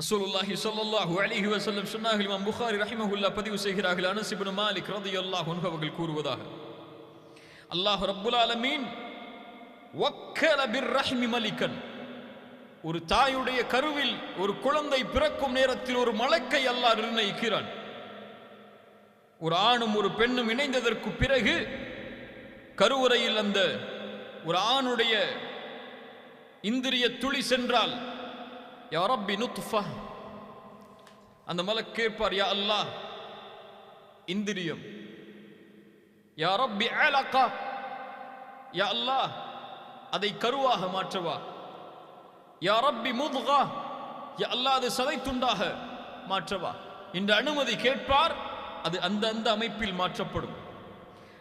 ரசூலுல்லாஹி ஸல்லல்லாஹு அலைஹி வஸல்லம் சொன்னார்கள் இமாம் புகாரி ரஹிமஹுல்லா பதிவு செய்கிறார்கள் அனஸ் இப்னு மாலிக் ரலியல்லாஹு அன்ஹு அவர்கள் கூறுவதாக. அல்லாஹ் ரப்புல் ஆலமீன் வக்கல பிர்ரஹ்மி மலிக்கன். ஒரு தாயுடைய கருவில் ஒரு குழந்தை பிறக்கும் நேரத்தில் ஒரு மலக்கை அல்லாஹ் நிர்ணயிக்கிறான். ஒரு ஆணும் ஒரு பெண்ணும் இணைந்ததற்கு பிறகு கருவறையில் அந்த ஒரு ஆணுடைய இந்திரிய துளி சென்றால் யா ரப்பி நுத்ஃபா அந்த மலக் கேட்பார் யா அல்லாஹ் இந்திரியம் யா ரப்பி அலகா யா அல்லாஹ் அதை கருவாக மாற்றவா யா ரப்பி முத்கா யா அல்லாஹ் அது சதை துண்டாக மாற்றவா இந்த அனுமதி கேட்பார் அது அந்த அந்த அமைப்பில் மாற்றப்படும்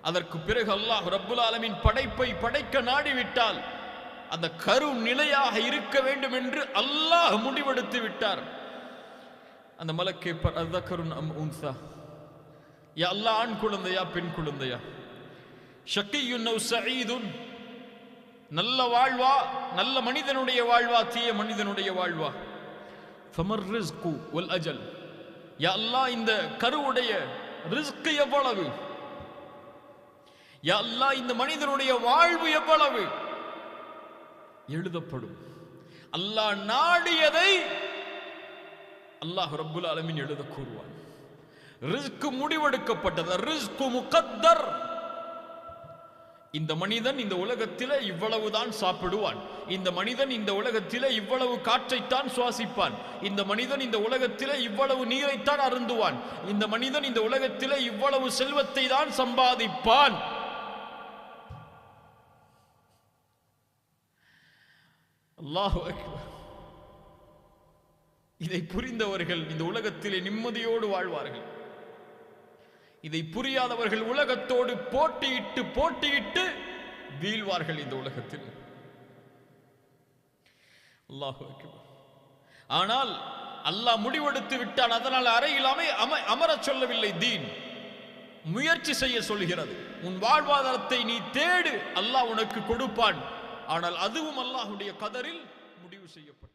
அதற்கு பிறகு அல்லாஹ் ரப்புல் ஆலமின் படைப்பை படைக்க நாடிவிட்டால் அந்த கரு நிலையாக இருக்க வேண்டும் என்று அல்லாஹ் முடிவெடுத்து விட்டார். அந்த மலக் கேட்பார் அத்தக்கருன் அம் உன்சா. யா ஆண் குழந்தையா பெண் குழந்தையா? ஷக்கியுன் சயீதுன். நல்ல வாழ்வா நல்ல மனிதனுடைய வாழ்வா தீய மனிதனுடைய வாழ்வா? ஃபமர் ரிஸ்கு வல் அஜல். யா அல்லா இந்த கருவுடைய ரிஸ்க் எவ்வளவு? யா அல்லா இந்த மனிதனுடைய வாழ்வு எவ்வளவு? எழுதப்படும். அல்லாஹ் நாடியதை அல்லாஹ் ரப்புல் அலமின் எழுத கூறுவான். ரிஸ்க் முடிவெடுக்கப்பட்டது. ரிஸ்கு முகத்தர். இந்த மனிதன் இந்த உலகத்திலே இவ்வளவுதான் சாப்பிடுவான். இந்த மனிதன் இந்த உலகத்தில் இவ்வளவு காற்றைத்தான் சுவாசிப்பான். இந்த மனிதன் இந்த உலகத்தில் இவ்வளவு நீரைத்தான் அருந்துவான். இந்த மனிதன் இந்த உலகத்தில் இவ்வளவு செல்வத்தை தான் சம்பாதிப்பான். அல்லாஹு அக்பர். இதை புரிந்தவர்கள் இந்த உலகத்திலே நிம்மதியோடு வாழ்வார்கள். இதை புரியாதவர்கள் உலகத்தோடு போட்டியிட்டு போட்டியிட்டு வீழ்வார்கள் இந்த உலகத்தில். அல்லாஹு ஆனால் அல்லாஹ் முடிவெடுத்து விட்டான் அதனால் அறையிலாமே அம அமரச் சொல்லவில்லை தீன். முயற்சி செய்ய சொல்கிறது. உன் வாழ்வாதாரத்தை நீ தேடு அல்லாஹ் உனக்கு கொடுப்பான். ஆனால் அதுவும் அல்லாஹுடைய கதரில் முடிவு செய்யப்படும்